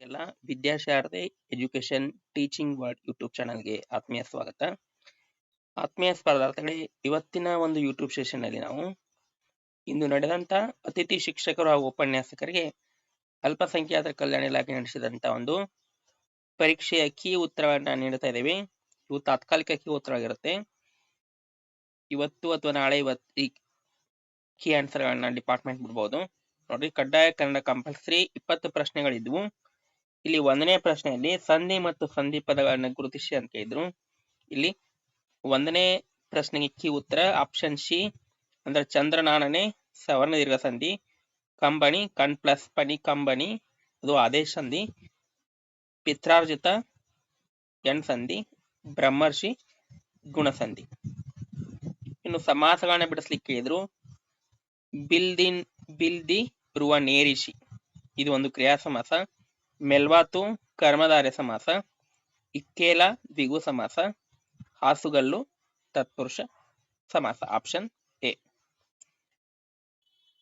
ಎಲ್ಲ Vidyasharade education teaching world YouTube ಚಾನಲ್ಗೆ ಆತ್ಮೀಯ ಸ್ವಾಗತ. ಆತ್ಮೀಯ ಸ್ಪರ್ಧಾರ್ಥಿಗಳೇ, ಇವತ್ತಿನ ಒಂದು ಯೂಟ್ಯೂಬ್ ಸೆಷನ್ ಅಲ್ಲಿ ನಾವು ಇಂದು ನಡೆದಂತ ಅತಿಥಿ ಶಿಕ್ಷಕರು ಹಾಗೂ ಉಪನ್ಯಾಸಕರಿಗೆ ಅಲ್ಪಸಂಖ್ಯಾತರ ಕಲ್ಯಾಣ ಇಲಾಖೆ ನಡೆಸಿದಂತ ಒಂದು ಪರೀಕ್ಷೆಯ ಕೀ ಉತ್ತರವನ್ನ ನೀಡ್ತಾ ಇದ್ದೇವೆ. ಇವು ತಾತ್ಕಾಲಿಕ ಕೀ ಉತ್ತರವಾಗಿರುತ್ತೆ. ಇವತ್ತು ಅಥವಾ ನಾಳೆ ಇವತ್ತು ಈ ಕೀ ಆನ್ಸರ್ ಗಳನ್ನ ಡಿಪಾರ್ಟ್ಮೆಂಟ್ ಬಿಡ್ಬೋದು. ನೋಡಿ ಕಡ್ಡಾಯ ಕನ್ನಡ ಕಂಪಲ್ಸರಿ ಇಪ್ಪತ್ತು ಪ್ರಶ್ನೆಗಳಿದ್ವು. ಇಲ್ಲಿ ಒಂದನೇ ಪ್ರಶ್ನೆಯಲ್ಲಿ ಸಂಧಿ ಮತ್ತು ಸಂಧಿ ಪದಗಳನ್ನ ಗುರುತಿಸಿ ಅಂತ ಇದ್ರು ಇಲ್ಲಿ ಒಂದನೇ ಪ್ರಶ್ನೆಗೆ ಕಿ ಉತ್ತರ ಆಪ್ಷನ್ ಸಿ ಅಂದ್ರೆ ಚಂದ್ರನಾನನೆ ಸವರ್ಣ ದೀರ್ಘ ಸಂಧಿ ಕಂಬಣಿ ಕಣ್ ಪ್ಲಸ್ ಪನಿ ಕಂಬಣಿ ಅದು ಆದೇಶ ಸಂಧಿ, ಪಿತ್ರಾರ್ಜಿತ ಎಣ್ ಸಂಧಿ, ಬ್ರಹ್ಮರ್ಷಿ ಗುಣಸಂಧಿ. ಇನ್ನು ಸಮಾಸಗಳನ್ನ ಬಿಡಿಸ್ಲಿಕ್ಕೆ ಇದ್ರು ಬಿಲ್ದಿನ್, ಬಿಲ್ದಿ ರುವ ನೇರಿಸಿ ಇದು ಒಂದು ಕ್ರಿಯಾ ಸಮಾಸ ಮೆಲ್ವಾತು ಕರ್ಮಧಾರ್ಯ ಸಮಾಸ, ಇಕ್ಕೇಲ ದ್ವಿಗು ಸಮಾಸ, ಹಾಸುಗಲ್ಲು ತತ್ಪುರುಷ ಸಮಾಸ ಆಪ್ಷನ್ ಎ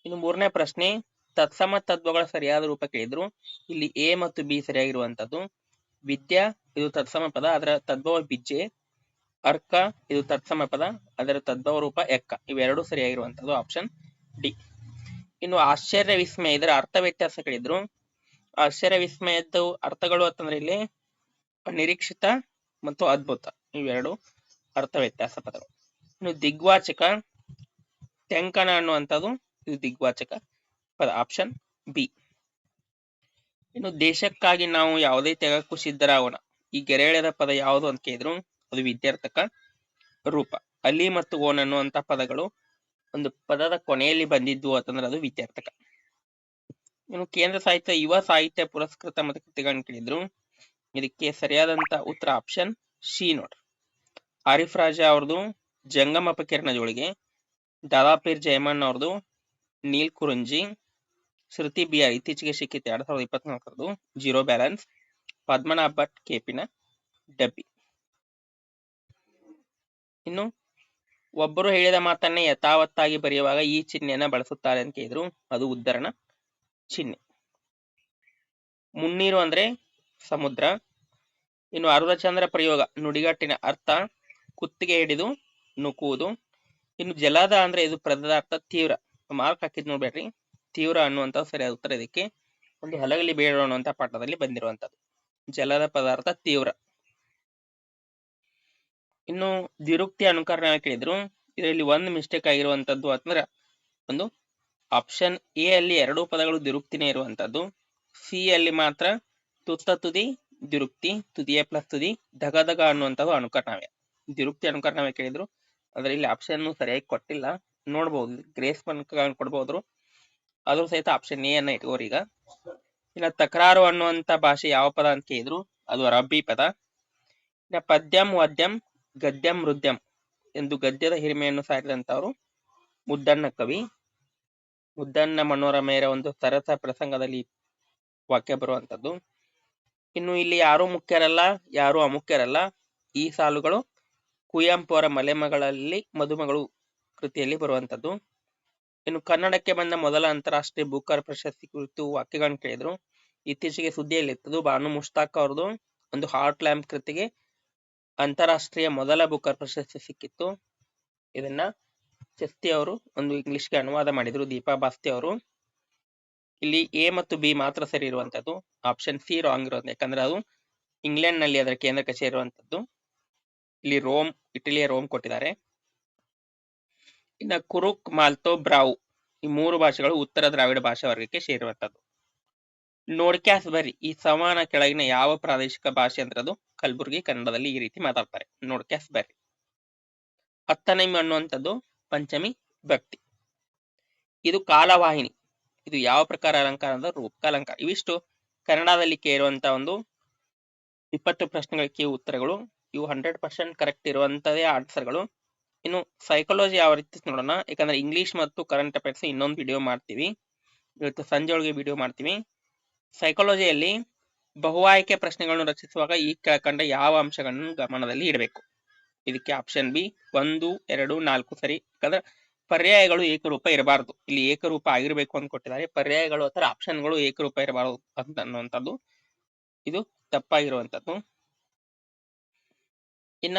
ಇನ್ನು ಮೂರನೇ ಪ್ರಶ್ನೆ, ತತ್ಸಮ ತತ್ವಗಳ ಸರಿಯಾದ ರೂಪ ಕೇಳಿದ್ರು. ಇಲ್ಲಿ ಎ ಮತ್ತು ಬಿ ಸರಿಯಾಗಿರುವಂತದ್ದು. ವಿದ್ಯಾ, ಇದು ತತ್ಸಮ ಪದ, ಅದರ ತದ್ಭವ ಬಿಜ್ಜೆ ಅರ್ಕ, ಇದು ತತ್ಸಮ ಪದ, ಅದರ ತದ್ಭವ ರೂಪ ಎಕ್ಕ. ಇವೆರಡು ಸರಿಯಾಗಿರುವಂತದ್ದು ಆಪ್ಷನ್ ಡಿ ಇನ್ನು ಆಶ್ಚರ್ಯ ವಿಸ್ಮಯ ಇದರ ಅರ್ಥ ವ್ಯತ್ಯಾಸ ಕೇಳಿದ್ರು. ಆಶ್ಚರ್ಯ ವಿಸ್ಮಯದ್ದು ಅರ್ಥಗಳು ಅಂತಂದ್ರೆ ಇಲ್ಲಿ ನಿರೀಕ್ಷಿತ ಮತ್ತು ಅದ್ಭುತ. ಇವೆರಡು ಅರ್ಥ ವ್ಯತ್ಯಾಸ ಪದಗಳು. ಇನ್ನು ದಿಗ್ವಾಚಕ ಟೆಂಕನ ಅನ್ನುವಂಥದ್ದು ಇದು ದಿಗ್ವಾಚಕ ಪದ ಆಪ್ಷನ್ ಬಿ ಇನ್ನು ದೇಶಕ್ಕಾಗಿ ನಾವು ಯಾವುದೇ ತೆಗಕ್ಕೂ ಸಿದ್ಧರಾಗೋಣ. ಈ ಗೆರೆಳೆದ ಪದ ಯಾವುದು ಅಂತ ಕೇಳಿದ್ರು? ಅದು ವಿದ್ಯಾರ್ಥಕ ರೂಪ. ಅಲ್ಲಿ ಮತ್ತು ಓನ್ ಅನ್ನುವಂತ ಪದಗಳು ಒಂದು ಪದದ ಕೊನೆಯಲ್ಲಿ ಬಂದಿದ್ದು ಅಂತಂದ್ರೆ ಅದು ವಿದ್ಯಾರ್ಥಕ. ಇನ್ನು ಕೇಂದ್ರ ಸಾಹಿತ್ಯ, ಯುವ ಸಾಹಿತ್ಯ ಪುರಸ್ಕೃತ ಮತ್ತು ಕೃತಿಗಳನ್ನ ಕೇಳಿದ್ರು. ಇದಕ್ಕೆ ಸರಿಯಾದಂತ ಉತ್ತರ ಆಪ್ಷನ್ ಸಿ ನೋಡ್ರಿ. ಆರಿಫ್ ರಾಜಾ ಅವ್ರದ್ದು ಜಂಗಮ ಅಪಕಿರಣ ಜೋಳಿಗೆ, ದಾದಾಪೀರ್ ಜಯಮಣ್ಣ ಅವ್ರದ್ದು ನೀಲ್ ಕುರುಂಜಿ, ಶ್ರುತಿ ಬಿ ಆರ್ ಇತ್ತೀಚೆಗೆ ಸಿಕ್ಕಿತ್ತು ಎರಡ್ ಸಾವಿರದ ಇಪ್ಪತ್ನಾಲ್ಕರದು. ಜೀರೋ ಬ್ಯಾಲೆನ್ಸ್ ಪದ್ಮನಾಭ ಭಟ್ ಕೆಪಿನ ಡಬ್ಬಿ. ಇನ್ನು ಒಬ್ಬರು ಹೇಳಿದ ಮಾತನ್ನೇ ಯಥಾವತ್ತಾಗಿ ಬರೆಯುವಾಗ ಈ ಚಿಹ್ನೆಯನ್ನ ಬಳಸುತ್ತಾರೆ ಅಂತ ಕೇಳಿದ್ರು. ಅದು ಉದ್ಧರಣ. ಚಿಹ್ನೆ. ಮುನ್ನೀರು ಅಂದ್ರೆ ಸಮುದ್ರ. ಇನ್ನು ಅರ್ಧಚಂದ್ರ ಪ್ರಯೋಗ, ನುಡಿಗಟ್ಟಿನ ಅರ್ಥ, ಕುತ್ತಿಗೆ ಹಿಡಿದು ನುಕುವುದು ಇನ್ನು ಜಲದ ಅಂದ್ರೆ ಇದು ಪದಾರ್ಥ ತೀವ್ರ. ಮಾರ್ಕ್ ಹಾಕಿದ್ ನೋಡ್ಬೇಡ್ರಿ. ತೀವ್ರ ಅನ್ನುವಂತ ಸರಿಯಾದ ಉತ್ತರ ಇದಕ್ಕೆ. ಒಂದು ಹಲಗಲಿ ಬೇಡ ಅನ್ನುವಂತ ಪಾಠದಲ್ಲಿ ಬಂದಿರುವಂತದ್ದು ಜಲದ ಪದಾರ್ಥ ತೀವ್ರ. ಇನ್ನು ದ್ವಿರುಕ್ತಿ ಅನುಕರಣ ಕೇಳಿದ್ರು ಇದರಲ್ಲಿ ಒಂದು ಮಿಸ್ಟೇಕ್ ಆಗಿರುವಂತದ್ದು ಅಂತಂದ್ರೆ ಒಂದು ಆಪ್ಷನ್ ಎ ಅಲ್ಲಿ ಎರಡು ಪದಗಳು ದಿರುಪ್ತಿನೇ ಇರುವಂತದ್ದು. ಸಿ ಅಲ್ಲಿ ಮಾತ್ರ ತುತ್ತ ತುದಿ, ದ್ವಿರುಕ್ತಿ, ತುದಿಯ ಪ್ಲಸ್ ತುದಿ ಧಗ ಧಗ ಅನ್ನುವಂಥದ್ದು ಅನುಕರಣವ್ಯ ದಿರುಕ್ತಿ ಅನುಕರಣವ್ಯ ಕೇಳಿದ್ರು. ಆದ್ರೆ ಇಲ್ಲಿ ಆಪ್ಷನ್ ಸರಿಯಾಗಿ ಕೊಟ್ಟಿಲ್ಲ. ನೋಡಬಹುದು ಗ್ರೇಸ್ ಕೊಡ್ಬೋದ್ರು. ಆದ್ರೂ ಸಹಿತ ಆಪ್ಷನ್ ಎ ಅನ್ನ ಇಟ್ಕೋರಿ ಈಗ. ಇನ್ನ ತಕರಾರು ಅನ್ನುವಂತ ಭಾಷೆ ಯಾವ ಪದ ಅಂತ ಕೇಳಿದ್ರು? ಅದು ಅರಬ್ಬಿ ಪದ. ಇನ್ನ ಪದ್ಯಂ ವದ್ಯಂ ಗದ್ಯಂ ಮೃದ್ಯಂ ಎಂದು ಗದ್ಯದ ಹಿರಿಮೆಯನ್ನು ಸಾರಿದಂತವರು ಮುದ್ದಣ್ಣ ಕವಿ. ಮುದ್ದಣ್ಣ ಮನೋರಮೆಯರ ಒಂದು ಸರಸ ಪ್ರಸಂಗದಲ್ಲಿ ವಾಕ್ಯ ಬರುವಂತದ್ದು ಇನ್ನು ಇಲ್ಲಿ ಯಾರು ಮುಖ್ಯರಲ್ಲ, ಯಾರು ಅಮುಖ್ಯರಲ್ಲ, ಈ ಸಾಲುಗಳು ಕುವೆಂಪು ಅವರ ಮಲೆಮಗಳಲ್ಲಿ ಮದುಮಗಳು ಕೃತಿಯಲ್ಲಿ ಬರುವಂತದ್ದು ಇನ್ನು ಕನ್ನಡಕ್ಕೆ ಬಂದ ಮೊದಲ ಅಂತಾರಾಷ್ಟ್ರೀಯ ಬೂಕರ್ ಪ್ರಶಸ್ತಿ ಕುರಿತು ವಾಕ್ಯಗಳನ್ನು ಕೇಳಿದ್ರು. ಇತ್ತೀಚೆಗೆ ಸುದ್ದಿಯಲ್ಲಿ ಇತ್ತದು ಬಾನು ಮುಷ್ತಾಕ್ ಅವ್ರದ್ದು ಒಂದು ಹಾರ್ಟ್ ಲ್ಯಾಂಪ್ ಕೃತಿಗೆ ಅಂತಾರಾಷ್ಟ್ರೀಯ ಮೊದಲ ಬುಕರ್ ಪ್ರಶಸ್ತಿ ಸಿಕ್ಕಿತ್ತು. ಇದನ್ನ ಚೆಸ್ತಿ ಅವರು ಒಂದು ಇಂಗ್ಲಿಷ್ಗೆ ಅನುವಾದ ಮಾಡಿದ್ರು, ದೀಪಾ ಬಾಸ್ತಿ ಅವರು. ಇಲ್ಲಿ ಎ ಮತ್ತು ಬಿ ಮಾತ್ರ ಸರಿ ಇರುವಂತದ್ದು. ಆಪ್ಷನ್ ಸಿ ರಾಂಗ್ ಇರೋದು, ಯಾಕಂದ್ರೆ ಅದು ಇಂಗ್ಲೆಂಡ್ನಲ್ಲಿ ಅದರ ಕೇಂದ್ರ ಕಚೇರಿ ಇರುವಂತದ್ದು. ಇಲ್ಲಿ ರೋಮ್, ಇಟಲಿಯ ರೋಮ್ ಕೊಟ್ಟಿದ್ದಾರೆ. ಇನ್ನ ಕುರುಕ್, ಮಾಲ್ತೋ, ಬ್ರಾವ್ ಈ ಮೂರು ಭಾಷೆಗಳು ಉತ್ತರ ದ್ರಾವಿಡ ಭಾಷಾ ವರ್ಗಕ್ಕೆ ಸೇರುವಂತದ್ದು ನೋಡ್ಕ್ಯಾಸ್ ಬರ್ರಿ ಈ ಸಮಾನ ಕೆಳಗಿನ ಯಾವ ಪ್ರಾದೇಶಿಕ ಭಾಷೆ ಅಂದ್ರೆ ಅದು ಕಲಬುರಗಿ ಕನ್ನಡದಲ್ಲಿ ಈ ರೀತಿ ಮಾತಾಡ್ತಾರೆ. ನೋಡ್ಕ್ಯಾಸ್ ಬರ್ರಿ ಹತ್ತನೇ ಅನ್ನುವಂಥದ್ದು ಪಂಚಮಿ ಭಕ್ತಿ. ಇದು ಕಾಲವಾಹಿನಿ. ಇದು ಯಾವ ಪ್ರಕಾರ ಅಲಂಕಾರ ಅಂದ್ರೆ ರೂಪಕ ಅಲಂಕಾರ. ಇವಿಷ್ಟು ಕನ್ನಡದಲ್ಲಿ ಕೇಳುವಂತ ಒಂದು ಇಪ್ಪತ್ತು ಪ್ರಶ್ನೆಗಳಿಗೆ ಉತ್ತರಗಳು. ಇವು ಹಂಡ್ರೆಡ್ ಪರ್ಸೆಂಟ್ ಕರೆಕ್ಟ್ ಇರುವಂತದೇ ಆನ್ಸರ್ಗಳು ಇನ್ನು ಸೈಕಾಲಜಿ ಯಾವ ರೀತಿ ನೋಡೋಣ. ಯಾಕಂದ್ರೆ ಇಂಗ್ಲಿಷ್ ಮತ್ತು ಕರೆಂಟ್ ಅಫೇರ್ಸ್ ಇನ್ನೊಂದು ವಿಡಿಯೋ ಮಾಡ್ತೀವಿ. ಇವತ್ತು ಸಂಜೆ ಒಳಗೆ ವಿಡಿಯೋ ಮಾಡ್ತೀವಿ. ಸೈಕಾಲಜಿಯಲ್ಲಿ ಬಹು ಆಯ್ಕೆ ಪ್ರಶ್ನೆಗಳನ್ನು ರಚಿಸುವಾಗ ಈ ಕೆಳಕಂಡ ಯಾವ ಅಂಶಗಳನ್ನು ಗಮನದಲ್ಲಿ ಇಡಬೇಕು. ಇದಕ್ಕೆ ಆಪ್ಷನ್ ಬಿ ಒಂದು, ಎರಡು, ನಾಲ್ಕು ಸರಿ. ಯಾಕಂದ್ರೆ ಪರ್ಯಾಯಗಳು ಏಕರೂಪ ಇರಬಾರದು. ಇಲ್ಲಿ ಏಕರೂಪ ಆಗಿರ್ಬೇಕು ಅಂತ ಕೊಟ್ಟಿದ್ದಾರೆ. ಪರ್ಯಾಯಗಳು ಅಥವಾ ಆಪ್ಷನ್ಗಳು ಏಕರೂಪ ಇರಬಾರದು ಅಂತ ಅನ್ನುವಂಥದ್ದು. ಇದು ತಪ್ಪಾಗಿರುವಂತದ್ದು ಇನ್ನ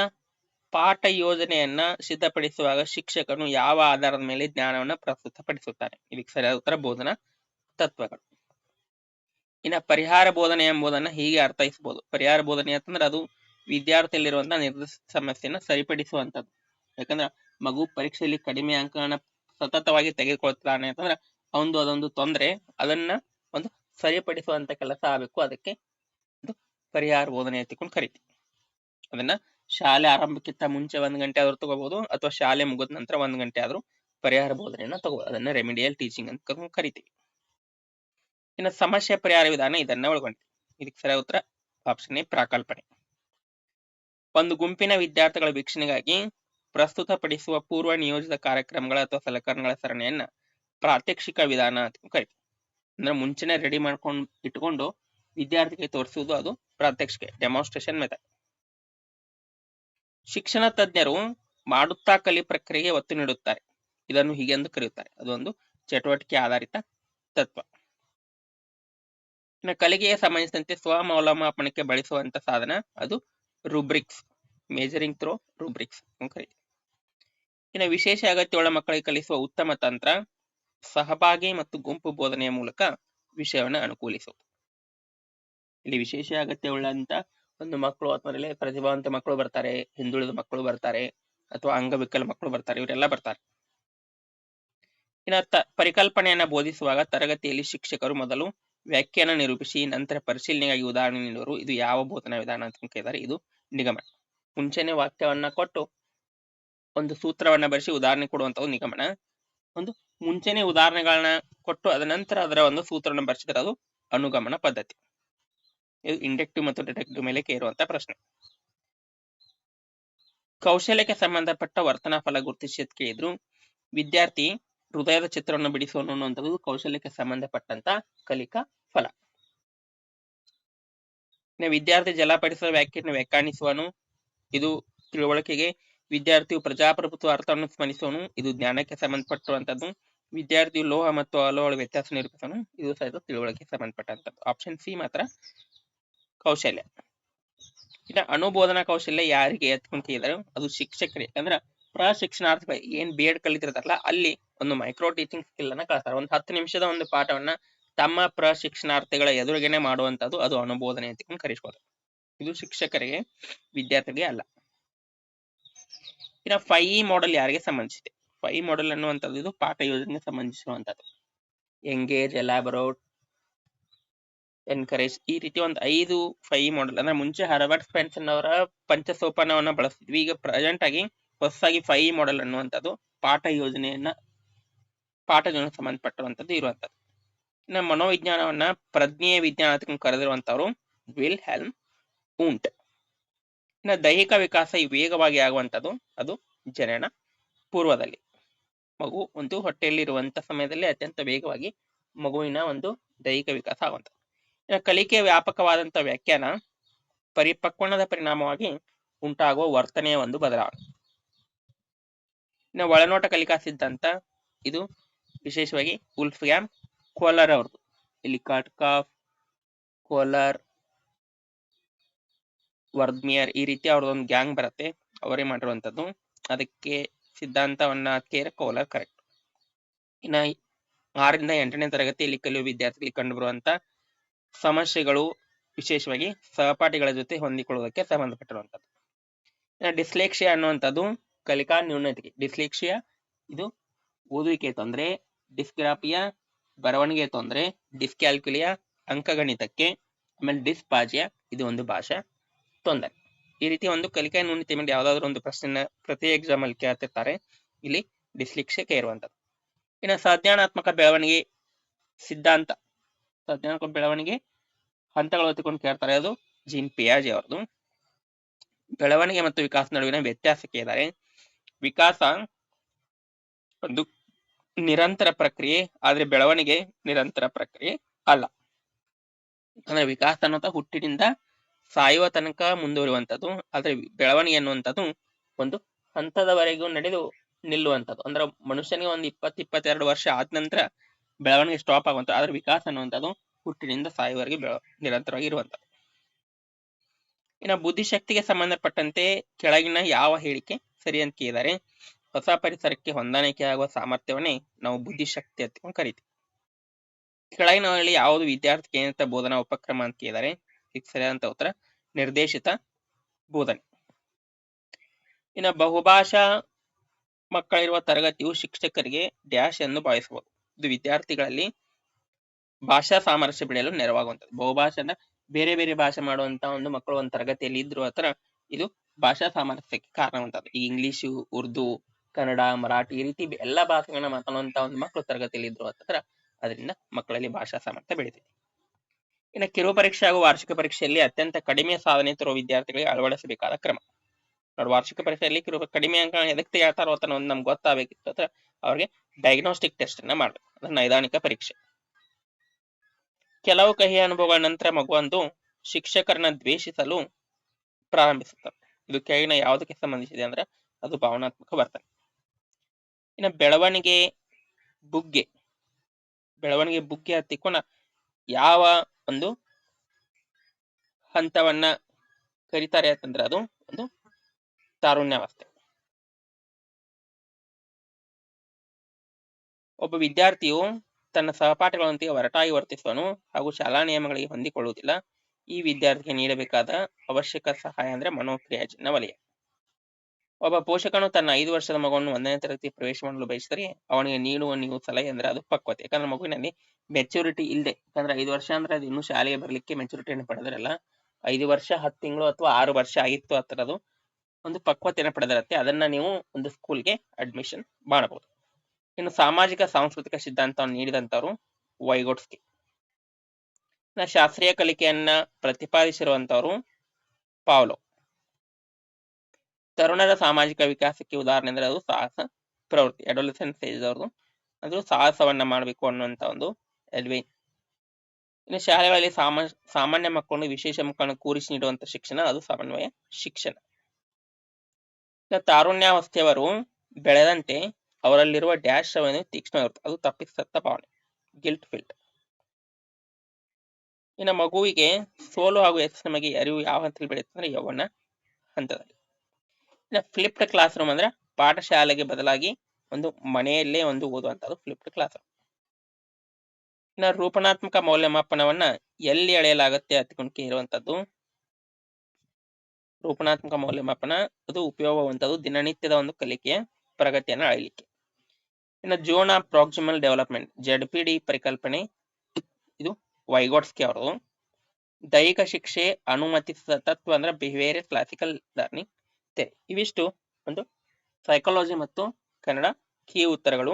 ಪಾಠ ಯೋಜನೆಯನ್ನ ಸಿದ್ಧಪಡಿಸುವಾಗ ಶಿಕ್ಷಕನು ಯಾವ ಆಧಾರದ ಮೇಲೆ ಜ್ಞಾನವನ್ನ ಪ್ರಸ್ತುತಪಡಿಸುತ್ತಾನೆ ಇದಕ್ಕೆ ಸರಿಯಾದ ಉತ್ತರ ಬೋಧನಾ ತತ್ವಗಳು. ಇನ್ನ ಪರಿಹಾರ ಬೋಧನೆ ಎಂಬುದನ್ನ ಹೀಗೆ ಅರ್ಥೈಸಬಹುದು. ಪರಿಹಾರ ಬೋಧನೆ ಅಂತಂದ್ರೆ ಅದು ವಿದ್ಯಾರ್ಥಿಯಲ್ಲಿರುವಂತಹ ನಿರ್ದಿಷ್ಟ ಸಮಸ್ಯೆನ ಸರಿಪಡಿಸುವಂತದ್ದು. ಯಾಕಂದ್ರೆ ಮಗು ಪರೀಕ್ಷೆಯಲ್ಲಿ ಕಡಿಮೆ ಅಂಕಗಳನ್ನ ಸತತವಾಗಿ ತೆಗೆದುಕೊಳ್ತಾನೆ ಅಂತಂದ್ರೆ ಅವನು ಅದೊಂದು ತೊಂದರೆ. ಅದನ್ನ ಒಂದು ಸರಿಪಡಿಸುವಂತ ಕೆಲಸ ಆಗಬೇಕು. ಅದಕ್ಕೆ ಒಂದು ಪರಿಹಾರ ಬೋಧನೆ ಎತ್ತಿಕೊಂಡು ಕರಿತೀವಿ. ಅದನ್ನ ಶಾಲೆ ಆರಂಭಕ್ಕಿಂತ ಮುಂಚೆ ಒಂದ್ ಗಂಟೆ ಆದ್ರೂ ತಗೋಬಹುದು ಅಥವಾ ಶಾಲೆ ಮುಗಿದ ನಂತರ ಒಂದ್ ಗಂಟೆ ಆದ್ರೂ ಪರಿಹಾರ ಬೋಧನೆಯನ್ನ ತಗೋಬಹುದು ಅದನ್ನ ರೆಮಿಡಿಯಲ್ ಟೀಚಿಂಗ್ ಅಂತ ಕರಿತೀವಿ. ಇನ್ನು ಸಮಸ್ಯೆ ಪರಿಹಾರ ವಿಧಾನ ಇದನ್ನ ಒಳಗೊಂಡಿದೆ. ಇದಕ್ಕೆ ಸರಿಯಾದ ಉತ್ತರ ಆಪ್ಷನ್ ಎ ಪ್ರಾಕಲ್ಪನೆ. ಒಂದು ಗುಂಪಿನ ವಿದ್ಯಾರ್ಥಿಗಳ ವೀಕ್ಷಣೆಗಾಗಿ ಪ್ರಸ್ತುತಪಡಿಸುವ ಪೂರ್ವ ನಿಯೋಜಿತ ಕಾರ್ಯಕ್ರಮಗಳ ಅಥವಾ ಸಲಕರಣೆಗಳ ಸರಣಿಯನ್ನ ಪ್ರಾತ್ಯಕ್ಷಿಕ ವಿಧಾನ ಅಂತ ಕರಿತೀವಿ. ಅಂದ್ರೆ ಮುಂಚೆನೆ ರೆಡಿ ಮಾಡ್ಕೊಂಡು ಇಟ್ಕೊಂಡು ವಿದ್ಯಾರ್ಥಿಗೆ ತೋರಿಸುವುದು ಅದು ಪ್ರಾತ್ಯಕ್ಷಿಕ ಡೆಮಾನ್ಸ್ಟ್ರೇಷನ್ ಮೆಥಡ್ ಶಿಕ್ಷಣ ತಜ್ಞರು ಮಾಡುತ್ತಾ ಕಲಿ ಪ್ರಕ್ರಿಯೆಗೆ ಒತ್ತು ನೀಡುತ್ತಾರೆ. ಇದನ್ನು ಹೀಗೆ ಎಂದು ಕರೆಯುತ್ತಾರೆ. ಅದೊಂದು ಚಟುವಟಿಕೆ ಆಧಾರಿತ ತತ್ವ. ಕಲಿಕೆಗೆ ಸಂಬಂಧಿಸಿದಂತೆ ಸ್ವಮೌಲ್ಯಮಾಪನಕ್ಕೆ ಬಳಸುವಂತ ಸಾಧನ ಅದು ರುಬ್ರಿಕ್ಸ್ ಮೇಜರಿಂಗ್ ಥ್ರೋ ರುಬ್ರಿಕ್ಸ್ ಕರೀತೀವಿ ಇನ್ನು ವಿಶೇಷ ಅಗತ್ಯವುಳ್ಳ ಮಕ್ಕಳಿಗೆ ಕಲಿಸುವ ಉತ್ತಮ ತಂತ್ರ ಸಹಭಾಗಿ ಮತ್ತು ಗುಂಪು ಬೋಧನೆಯ ಮೂಲಕ ವಿಷಯವನ್ನು ಅನುಕೂಲಿಸುವುದು ಇಲ್ಲಿ ವಿಶೇಷ ಅಗತ್ಯವುಳ್ಳಂತ ಒಂದು ಮಕ್ಕಳು ಇಲ್ಲಿ ಪ್ರತಿಭಾವಂತ ಮಕ್ಕಳು ಬರ್ತಾರೆ, ಹಿಂದುಳಿದ ಮಕ್ಕಳು ಬರ್ತಾರೆ, ಅಥವಾ ಅಂಗವಿಕಲ ಮಕ್ಕಳು ಬರ್ತಾರೆ, ಇವರೆಲ್ಲ ಬರ್ತಾರೆ. ಇನ್ನ ತ ಪರಿಕಲ್ಪನೆಯನ್ನ ಬೋಧಿಸುವಾಗ ತರಗತಿಯಲ್ಲಿ ಶಿಕ್ಷಕರು ಮೊದಲು ವ್ಯಾಖ್ಯಾನ ನಿರೂಪಿಸಿ, ನಂತರ ಪರಿಶೀಲನೆಗಾಗಿ ಉದಾಹರಣೆ ನೀಡುವರು. ಇದು ಯಾವ ಬೋಧನಾ ವಿಧಾನ ಅಂತ ಕೇಳಿದ್ದಾರೆ ಇದು ನಿಗಮನ ಮುಂಚೆನೆ ವಾಕ್ಯವನ್ನ ಕೊಟ್ಟು ಒಂದು ಸೂತ್ರವನ್ನ ಬರೆಸಿ ಉದಾಹರಣೆ ಕೊಡುವಂತದ್ದು ನಿಗಮನ. ಒಂದು ಮುಂಚೆನೆ ಉದಾಹರಣೆಗಳನ್ನ ಕೊಟ್ಟು ಅದ ನಂತರ ಅದರ ಒಂದು ಸೂತ್ರವನ್ನು ಬರೆಸಿದ್ರೆ ಅದು ಅನುಗಮನ ಪದ್ಧತಿ. ಇದು ಇಂಡಕ್ಟಿವ್ ಮತ್ತು ಡಿಟೆಕ್ಟಿವ್ ಮೇಲೆ ಕೇರುವಂತ ಪ್ರಶ್ನೆ. ಕೌಶಲ್ಯಕ್ಕೆ ಸಂಬಂಧಪಟ್ಟ ವರ್ತನಾ ಫಲ ಗುರುತಿಸಿ ಅಂತ ಕೇಳಿದ್ರು, ವಿದ್ಯಾರ್ಥಿ ಹೃದಯದ ಚಿತ್ರವನ್ನು ಬಿಡಿಸೋಣ ಅನ್ನುವಂಥದ್ದು ಕೌಶಲ್ಯಕ್ಕೆ ಸಂಬಂಧಪಟ್ಟಂತ ಕಲಿಕಾ ಫಲ. ವಿದ್ಯಾರ್ಥಿ ಜಲಪಡಿಸುವ ವ್ಯಾಖ್ಯೆಯನ್ನು ವ್ಯಾಖ್ಯಾನಿಸುವನು. ಇದು ತಿಳುವಳಿಕೆಗೆ ವಿದ್ಯಾರ್ಥಿಯು ಪ್ರಜಾಪ್ರಭುತ್ವ ಅರ್ಥವನ್ನು ಸ್ಮರಿಸುವನು. ಇದು ಜ್ಞಾನಕ್ಕೆ ಸಂಬಂಧಪಟ್ಟಿರುವಂತದ್ದು ವಿದ್ಯಾರ್ಥಿಯು ಲೋಹ ಮತ್ತು ಅಲೋಹಗಳ ವ್ಯತ್ಯಾಸ ನಿರೂಪಿಸನು ಇದು ಸಹಿತ ತಿಳುವಳಿಕೆ ಸಂಬಂಧಪಟ್ಟಂತದ್ದು ಆಪ್ಷನ್ ಸಿ ಮಾತ್ರ ಕೌಶಲ್ಯ. ಇನ್ನ ಅನುಬೋಧನಾ ಕೌಶಲ್ಯ ಯಾರಿಗೆ ಎತ್ಕೊಂಡ್ ಅದು ಶಿಕ್ಷಕರಿಗೆ ಅಂದ್ರ ಪ್ರಶಿಕ್ಷಣಾರ್ಥಿಗಳು ಏನ್ ಬಿ ಎಡ್ ಕಲಿತಿರ್ತಾರಲ್ಲ, ಅಲ್ಲಿ ಒಂದು ಮೈಕ್ರೋ ಟೀಚಿಂಗ್ ಸ್ಕಿಲ್ ಅನ್ನ ಕಳಿಸ್ತಾರೆ ಒಂದು ಹತ್ತು ನಿಮಿಷದ ಒಂದು ಪಾಠವನ್ನ ತಮ್ಮ ಪ್ರಶಿಕ್ಷಣಾರ್ಥಿಗಳ ಎದುರಿಗೆನೆ ಮಾಡುವಂತದ್ದು ಅದು ಅನುಬೋಧನೆ ಅಂತ ಕರೆಸ್ಬೋದು. ಇದು ಶಿಕ್ಷಕರಿಗೆ, ವಿದ್ಯಾರ್ಥಿಗಳಿಗೆ ಅಲ್ಲ. ಇನ್ನ ಫೈ ಮಾಡೆಲ್ ಯಾರಿಗೆ ಸಂಬಂಧಿಸಿದೆ? ಫೈ ಮಾಡೆಲ್ ಅನ್ನುವಂಥದ್ದು ಇದು ಪಾಠ ಯೋಜನೆಗೆ ಸಂಬಂಧಿಸಿರುವಂತದ್ದು ಎಂಗೇಜ್ ಎಲಾಬರೋಟ್ ಎನ್ಕರೇಜ್ ಈ ರೀತಿ ಒಂದು ಐದು ಫೈ ಮಾಡೆಲ್ ಅಂದ್ರೆ ಮುಂಚೆ ಹರ್ಬರ್ಟ್ ಸ್ಪೆನ್ಸನ್ ಅವರ ಪಂಚಸೋಪಾನವನ್ನ ಬಳಸ್ತಿದ್ವಿ. ಈಗ ಪ್ರೆಸೆಂಟ್ ಆಗಿ ಹೊಸದಾಗಿ ಫೈ ಮಾಡೆಲ್ ಅನ್ನುವಂಥದ್ದು ಪಾಠ ಯೋಜನೆಯನ್ನ, ಪಾಠ ಯೋಜನೆ ಸಂಬಂಧಪಟ್ಟಿರುವಂತದ್ದು ಇರುವಂತದ್ದು ಇನ್ನು ಮನೋವಿಜ್ಞಾನವನ್ನ ಪ್ರಜ್ಞೆಯ ವಿಜ್ಞಾನ ಅಂತ ಕರೆದಿರುವಂತವ್ರು ವಿಲ್ ಹೆಲ್ಮ್ ಉಂಟ್. ಇನ್ನು ದೈಹಿಕ ವಿಕಾಸ ವೇಗವಾಗಿ ಆಗುವಂತದ್ದು ಅದು ಜನನ ಪೂರ್ವದಲ್ಲಿ. ಮಗು ಒಂದು ಹೊಟ್ಟೆಯಲ್ಲಿ ಇರುವಂತ ಸಮಯದಲ್ಲಿ ಅತ್ಯಂತ ವೇಗವಾಗಿ ಮಗುವಿನ ಒಂದು ದೈಹಿಕ ವಿಕಾಸ ಆಗುವಂಥದ್ದು. ಇನ್ನು ಕಲಿಕೆಯ ವ್ಯಾಪಕವಾದಂತ ವ್ಯಾಖ್ಯಾನ ಪರಿಪಕ್ವಣದ ಪರಿಣಾಮವಾಗಿ ಉಂಟಾಗುವ ವರ್ತನೆಯ ಒಂದು ಬದಲಾವಣೆ. ಇನ್ನು ಒಳನೋಟ ಕಲಿಕಾ ಸಿದ್ಧಾಂತ ಇದು ವಿಶೇಷವಾಗಿ ಉಲ್ಫ್ಯಾಮ್ ಕೋಲರ್ ಅವ್ರದ್ದು ಇಲ್ಲಿ ಕಾಟ್ಕಾಫ್, ಕೋಲರ್ ವರ್ದ್ಮಿಯರ್ ಈ ರೀತಿ ಅವ್ರದ್ದೊಂದು ಗ್ಯಾಂಗ್ ಬರುತ್ತೆ. ಅವರೇ ಮಾಡಿರುವಂತದ್ದು ಅದಕ್ಕೆ ಸಿದ್ಧಾಂತವನ್ನ ಕೇರ ಕೋಲಾರ್ ಕರೆಕ್ಟ್ ಇನ್ನ ಆರರಿಂದ ಎಂಟನೇ ತರಗತಿಯಲ್ಲಿ ಕಲಿಯುವ ವಿದ್ಯಾರ್ಥಿಗಳಿಗೆ ಕಂಡುಬರುವಂತ ಸಮಸ್ಯೆಗಳು ವಿಶೇಷವಾಗಿ ಸಹಪಾಠಿಗಳ ಜೊತೆ ಹೊಂದಿಕೊಳ್ಳುವುದಕ್ಕೆ ಸಂಬಂಧಪಟ್ಟಿರುವಂತದ್ದು ಡಿಸ್ಲೇಕ್ಷಿಯಾ ಅನ್ನುವಂಥದ್ದು ಕಲಿಕಾ ನ್ಯೂನತೆ ಡಿಸ್ಲೇಕ್ಷಿಯಾ ಇದು ಓದುವಿಕೆ ತೊಂದರೆ, ಡಿಸ್ಗ್ರಾಫಿಯಾ ಬರವಣಿಗೆ ತೊಂದರೆ ಡಿಸ್ಕ್ಯಾಲ್ಕುಲಿಯಾ ಅಂಕಗಣಿತಕ್ಕೆ, ಆಮೇಲೆ ಡಿಸ್ಪಾಜಿಯಾ ಇದು ಒಂದು ಭಾಷಾ ತೊಂದರೆ. ಈ ರೀತಿ ಒಂದು ಕಲಿಕಾ ನ್ಯೂನತೆ ಮೇಲೆ ಯಾವ್ದಾದ್ರು ಒಂದು ಪ್ರಶ್ನೆ ಪ್ರತಿ ಎಕ್ಸಾಮ್ ಅಲ್ಲಿ ಕೇಳ್ತಿರ್ತಾರೆ. ಇಲ್ಲಿ ಡಿಸ್ಲಿಕ್ಷಕ್ಕೆ ಇರುವಂತದ್ದು ಇನ್ನು ಸಂಜ್ಞಾನಾತ್ಮಕ ಬೆಳವಣಿಗೆ ಸಿದ್ಧಾಂತ. ಸಾಧ್ಯಾತ್ಮಕ ಬೆಳವಣಿಗೆ ಹಂತಗಳು ಹೊತ್ತಿಕೊಂಡು ಕೇಳ್ತಾರೆ. ಅದು ಜೀನ್ ಪಿಯಾಜಿ ಅವರದು ಬೆಳವಣಿಗೆ ಮತ್ತು ವಿಕಾಸ ನಡುವಿನ ವ್ಯತ್ಯಾಸಕ್ಕೆ ಇದ್ದಾರೆ. ವಿಕಾಸ ಒಂದು ನಿರಂತರ ಪ್ರಕ್ರಿಯೆ, ಆದ್ರೆ ಬೆಳವಣಿಗೆ ನಿರಂತರ ಪ್ರಕ್ರಿಯೆ ಅಲ್ಲ. ಅಂದ್ರೆ ವಿಕಾಸ ಅನ್ನೋದು ಹುಟ್ಟಿನಿಂದ ಸಾಯುವ ತನಕ ಮುಂದುವರಿಯುವಂಥದ್ದು, ಆದ್ರೆ ಬೆಳವಣಿಗೆ ಅನ್ನುವಂಥದ್ದು ಒಂದು ಹಂತದವರೆಗೂ ನಡೆದು ನಿಲ್ಲುವಂಥದ್ದು. ಅಂದ್ರೆ ಮನುಷ್ಯನಿಗೆ ಒಂದು ಇಪ್ಪತ್ ಇಪ್ಪತ್ತೆರಡು ವರ್ಷ ಆದ ನಂತರ ಬೆಳವಣಿಗೆ ಸ್ಟಾಪ್ ಆಗುವಂಥದ್ದು, ಆದ್ರೆ ವಿಕಾಸ ಅನ್ನುವಂಥದ್ದು ಹುಟ್ಟಿನಿಂದ ಸಾಯುವವರೆಗೆ ಬೆಳ, ನಿರಂತರವಾಗಿ ಇರುವಂಥದ್ದು. ಇನ್ನು ಬುದ್ಧಿಶಕ್ತಿಗೆ ಸಂಬಂಧಪಟ್ಟಂತೆ ಕೆಳಗಿನ ಯಾವ ಹೇಳಿಕೆ ಸರಿ ಅಂತ ಕೇಳಿದ್ದಾರೆ ಹೊಸ ಪರಿಸರಕ್ಕೆ ಹೊಂದಾಣಿಕೆ ಆಗುವ ಸಾಮರ್ಥ್ಯವನ್ನೇ ನಾವು ಬುದ್ಧಿಶಕ್ತಿ ಅಂತ ಕರಿತೀವಿ. ಕೆಳಗಿನಲ್ಲಿ ಯಾವುದು ವಿದ್ಯಾರ್ಥಿ ಕೇಂದ್ರಿತ ಬೋಧನಾ ಉಪಕ್ರಮ ಅಂತ ಕೇಳಿದರೆ ಸರಿಯಾದಂತ ಉತ್ತರ, ನಿರ್ದೇಶಿತ ಬೋಧನೆ. ಇನ್ನು ಬಹುಭಾಷಾ ಮಕ್ಕಳಿರುವ ತರಗತಿಯು ಶಿಕ್ಷಕರಿಗೆ ಡ್ಯಾಶ್ ಎಂದು ಭಾವಿಸಬಹುದು. ಇದು ವಿದ್ಯಾರ್ಥಿಗಳಲ್ಲಿ ಭಾಷಾ ಸಾಮರಸ್ಯ ಬೆಳೆಯಲು ನೆರವಾಗುವಂಥದ್ದು. ಬಹುಭಾಷೆ ಅಂದ್ರೆ ಬೇರೆ ಬೇರೆ ಭಾಷೆ ಮಾಡುವಂತ ಒಂದು ಮಕ್ಕಳು ಒಂದು ತರಗತಿಯಲ್ಲಿ ಇದ್ರು ಹತ್ರ ಇದು ಭಾಷಾ ಸಾಮರಸ್ಯಕ್ಕೆ ಕಾರಣವಂತದ್ದು ಈ ಇಂಗ್ಲಿಷು ಉರ್ದು ಕನ್ನಡ, ಮರಾಠಿ ಈ ರೀತಿ ಎಲ್ಲಾ ಭಾಷೆಗಳನ್ನ ಮಾತಾಡುವಂತ ಒಂದು ಮಕ್ಕಳು ತರಗತಿಯಲ್ಲಿ ಇದ್ರು ಅಂತಂದ್ರ ಅದರಿಂದ ಮಕ್ಕಳಲ್ಲಿ ಭಾಷಾ ಸಾಮರ್ಥ್ಯ ಬೆಳಿತೈತಿ. ಇನ್ನು ಕಿರು ಪರೀಕ್ಷೆ ಹಾಗೂ ವಾರ್ಷಿಕ ಪರೀಕ್ಷೆಯಲ್ಲಿ ಅತ್ಯಂತ ಕಡಿಮೆ ಸಾಧನೆ ತರುವ ವಿದ್ಯಾರ್ಥಿಗಳಿಗೆ ಅಳವಡಿಸಬೇಕಾದ ಕ್ರಮ. ನೋಡಿ ವಾರ್ಷಿಕ ಪರೀಕ್ಷೆಯಲ್ಲಿ ಕಿರು ಕಡಿಮೆ ಅಂಕ ಎದಕ್ಕೆ ತೆಗಿತಾರೋ ಅಂತ ಒಂದು ನಮ್ಗೆ ಗೊತ್ತಾಗಬೇಕಿತ್ತು ಅಂದ್ರೆ ಅವ್ರಿಗೆ ಡಯಾಗ್ನೋಸ್ಟಿಕ್ ಟೆಸ್ಟ್ ಅನ್ನ ಮಾಡ್ಬೇಕು. ಅಂದ್ರೆ ನೈದಾನಿಕ ಪರೀಕ್ಷೆ. ಕೆಲವು ಕಹಿ ಅನುಭವಗಳ ನಂತರ ಮಗುವೊಂದು ಶಿಕ್ಷಕರನ್ನ ದ್ವೇಷಿಸಲು ಪ್ರಾರಂಭಿಸುತ್ತದೆ ಇದು ಕೆಳಗಿನ ಯಾವುದಕ್ಕೆ ಸಂಬಂಧಿಸಿದೆ ಅಂದ್ರೆ ಅದು ಭಾವನಾತ್ಮಕ ವರ್ತನೆ. ಇನ್ನು ಬೆಳವಣಿಗೆ ಬುಗ್ಗೆ ಬೆಳವಣಿಗೆ ಬುಗ್ಗೆ ಹತ್ತಿಕೊಂಡ ಯಾವ ಒಂದು ಹಂತವನ್ನ ಕರಿತಾರೆ ಅಂತಂದ್ರೆ ಅದು ಒಂದು ತಾರುಣ್ಯಾವಸ್ಥೆ. ಒಬ್ಬ ವಿದ್ಯಾರ್ಥಿಯು ತನ್ನ ಸಹಪಾಠಿಗಳೊಂದಿಗೆ ಒರಟಾಗಿ ವರ್ತಿಸುವನು ಹಾಗೂ ಶಾಲಾ ನಿಯಮಗಳಿಗೆ ಹೊಂದಿಕೊಳ್ಳುವುದಿಲ್ಲ. ಈ ವಿದ್ಯಾರ್ಥಿಗೆ ನೀಡಬೇಕಾದ ಅವಶ್ಯಕ ಸಹಾಯ ಅಂದ್ರೆ ಮನೋಕ್ರಿಯಾಜನ್ಯ ವಲಯ ಒಬ್ಬ ಪೋಷಕನು ತನ್ನ ಐದು ವರ್ಷದ ಮಗುವನ್ನು ಒಂದನೇ ತರಗತಿ ಪ್ರವೇಶ ಮಾಡಲು ಬಯಸಿದರೆ ಅವನಿಗೆ ನೀಡುವ ನೀವು ಸಲಹೆ ಅಂದ್ರೆ ಅದು ಪಕ್ವತೆ. ಯಾಕಂದ್ರೆ ಮಗುವಿನಲ್ಲಿ ಮೆಚುರಿಟಿ ಇಲ್ಲದೆ ಯಾಕಂದ್ರೆ ಐದು ವರ್ಷ ಅಂದ್ರೆ ಅದು ಇನ್ನೂ ಶಾಲೆಗೆ ಬರಲಿಕ್ಕೆ ಮೆಚುರಿಟಿಯನ್ನು ಪಡೆದಿರಲ್ಲ. ಐದು ವರ್ಷ, ಹತ್ತು ತಿಂಗಳು ಅಥವಾ ಆರು ವರ್ಷ ಆಗಿತ್ತು ಆ ಅದು ಒಂದು ಪಕ್ವತೆಯನ್ನು ಪಡೆದಿರತ್ತೆ. ಅದನ್ನ ನೀವು ಒಂದು ಸ್ಕೂಲ್ಗೆ ಅಡ್ಮಿಷನ್ ಮಾಡಬಹುದು. ಇನ್ನು ಸಾಮಾಜಿಕ, ಸಾಂಸ್ಕೃತಿಕ ಸಿದ್ಧಾಂತವನ್ನು ನೀಡಿದಂತವರು ವೈಗೋಟ್ಸ್ಕಿ ಶಾಸ್ತ್ರೀಯ ಕಲಿಕೆಯನ್ನ ಪ್ರತಿಪಾದಿಸಿರುವಂತವರು ಪಾವ್ಲೋ ತರುಣರ ಸಾಮಾಜಿಕ ವಿಕಾಸಕ್ಕೆ ಉದಾಹರಣೆ ಅಂದ್ರೆ ಅದು ಸಾಹಸ ಪ್ರವೃತ್ತಿ ಅಡೋಲಸೆಂಟ್ ಸ್ಟೇಜ್ ಅವ್ರದ್ದು ಅದು ಸಾಹಸವನ್ನ ಮಾಡಬೇಕು ಅನ್ನುವಂತ ಒಂದು ಎಲ್ವಿನ್ ಇನ್ನು ಶಾಲೆಗಳಲ್ಲಿ ಸಾಮ, ಸಾಮಾನ್ಯ ಮಕ್ಕಳನ್ನು ವಿಶೇಷ ಮಕ್ಕಳನ್ನು ಕೂರಿಸಿ ನೀಡುವಂತ ಶಿಕ್ಷಣ ಅದು ಸಮನ್ವಯ ಶಿಕ್ಷಣ. ತಾರುಣ್ಯಾವಸ್ಥೆಯವರು ಬೆಳೆದಂತೆ ಅವರಲ್ಲಿರುವ ಡ್ಯಾಶ್ ಅವನ್ನು ತೀಕ್ಷ್ಣ ಇರುತ್ತೆ ಅದು ತಪ್ಪಿಸತ್ತ ಭಾವನೆ ಗಿಲ್ಟ್ ಫಿಲ್ಟ್ ಇನ್ನು ಮಗುವಿಗೆ ಸೋಲು ಹಾಗೂ ಎಸ್ ನಮಗೆ ಅರಿವು ಯಾವ ಹಂತದಲ್ಲಿ ಬೆಳೆಯುತ್ತೆ ಅಂದ್ರೆ ಯೌವನ ಹಂತದಲ್ಲಿ. ಫ್ಲಿಪ್ಡ್ ಕ್ಲಾಸ್ ರೂಮ್ ಅಂದ್ರೆ ಪಾಠಶಾಲೆಗೆ ಬದಲಾಗಿ ಒಂದು ಮನೆಯಲ್ಲೇ ಒಂದು ಓದುವಂತದ್ದು ಫ್ಲಿಪ್ಡ್ ಕ್ಲಾಸ್ ರೂಮ್ ಇನ್ನು ರೂಪಣಾತ್ಮಕ ಮೌಲ್ಯಮಾಪನವನ್ನ ಎಲ್ಲಿ ಅಳೆಯಲಾಗುತ್ತೆ ಹತ್ತಿಕೊಂಡ್ಕೆ ಇರುವಂತದ್ದು ರೂಪಣಾತ್ಮಕ ಮೌಲ್ಯಮಾಪನ, ಅದು ಉಪಯೋಗವಂತದ್ದು ದಿನನಿತ್ಯದ ಒಂದು ಕಲಿಕೆಯ ಪ್ರಗತಿಯನ್ನು ಅಳೆಯಲಿಕ್ಕೆ ಇನ್ನು zone of proximal development Z P D ಪರಿಕಲ್ಪನೆ, ಇದು ವೈಗೋಟ್ಸ್ಕಿ ಅವರು ದೈಹಿಕ ಶಿಕ್ಷೆ ಅನುಮತಿಸಿದ ತತ್ವ ಅಂದ್ರೆ ಬಿಹೇವಿಯರ್ ಕ್ಲಾಸಿಕಲ್ ಲರ್ನಿಂಗ್ ಥಿಯರಿ ಇವಿಷ್ಟು ಒಂದು ಸೈಕಾಲಜಿ ಮತ್ತು ಕನ್ನಡ ಕೀ ಉತ್ತರಗಳು.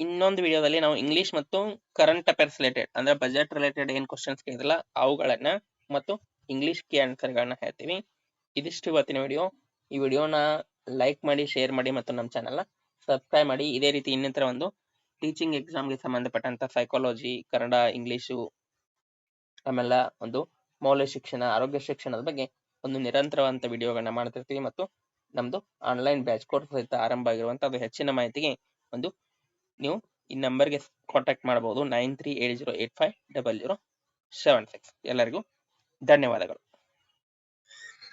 ಇನ್ನೊಂದು ವಿಡಿಯೋದಲ್ಲಿ ನಾವು ಇಂಗ್ಲಿಷ್ ಮತ್ತು ಕರೆಂಟ್ ಅಫೇರ್ಸ್ ರಿಲೇಟೆಡ್ ಅಂದ್ರೆ ಬಜೆಟ್ ರಿಲೇಟೆಡ್ ಏನ್ ಕ್ವಶನ್ಸ್ ಕೇಳಿದಿಲ್ಲ ಅವುಗಳನ್ನ ಮತ್ತು ಇಂಗ್ಲಿಷ್ ಕೀ ಆನ್ಸರ್ಗಳನ್ನ ಹೇಳ್ತೀವಿ. ಇದಿಷ್ಟು ಇವತ್ತಿನ ವಿಡಿಯೋ. ಈ ವಿಡಿಯೋನ ಲೈಕ್ ಮಾಡಿ ಶೇರ್ ಮಾಡಿ ಮತ್ತು ನಮ್ಮ ಚಾನಲ್ನ ಸಬ್ಸ್ಕ್ರೈಬ್ ಮಾಡಿ. ಇದೇ ರೀತಿ ಇನ್ನಿತರ ಒಂದು ಟೀಚಿಂಗ್ ಎಕ್ಸಾಮ್ಗೆ ಸಂಬಂಧಪಟ್ಟಂತ ಸೈಕಾಲಜಿ ಕನ್ನಡ ಇಂಗ್ಲಿಷು ಆಮೇಲೆ ಒಂದು ಮೌಲ್ಯ ಶಿಕ್ಷಣ, ಆರೋಗ್ಯ ಶಿಕ್ಷಣದ ಬಗ್ಗೆ ಒಂದು ನಿರಂತರವಾದಂತ ವಿಡಿಯೋಗಳನ್ನ ಮಾಡ್ತಿರ್ತೀವಿ ಮತ್ತು ನಮ್ದು ಆನ್ಲೈನ್ ಬ್ಯಾಚ್ ಕೋರ್ಸ್ ಸಹಿತ ಆರಂಭ ಆಗಿರುವಂತ ಅದು ಹೆಚ್ಚಿನ ಮಾಹಿತಿಗೆ ಒಂದು ನೀವು ಈ ನಂಬರ್ಗೆ ಕಾಂಟ್ಯಾಕ್ಟ್ ಮಾಡಬಹುದು nine three eight zero eight five double zero seven six ಎಲ್ಲರಿಗೂ ಧನ್ಯವಾದಗಳು.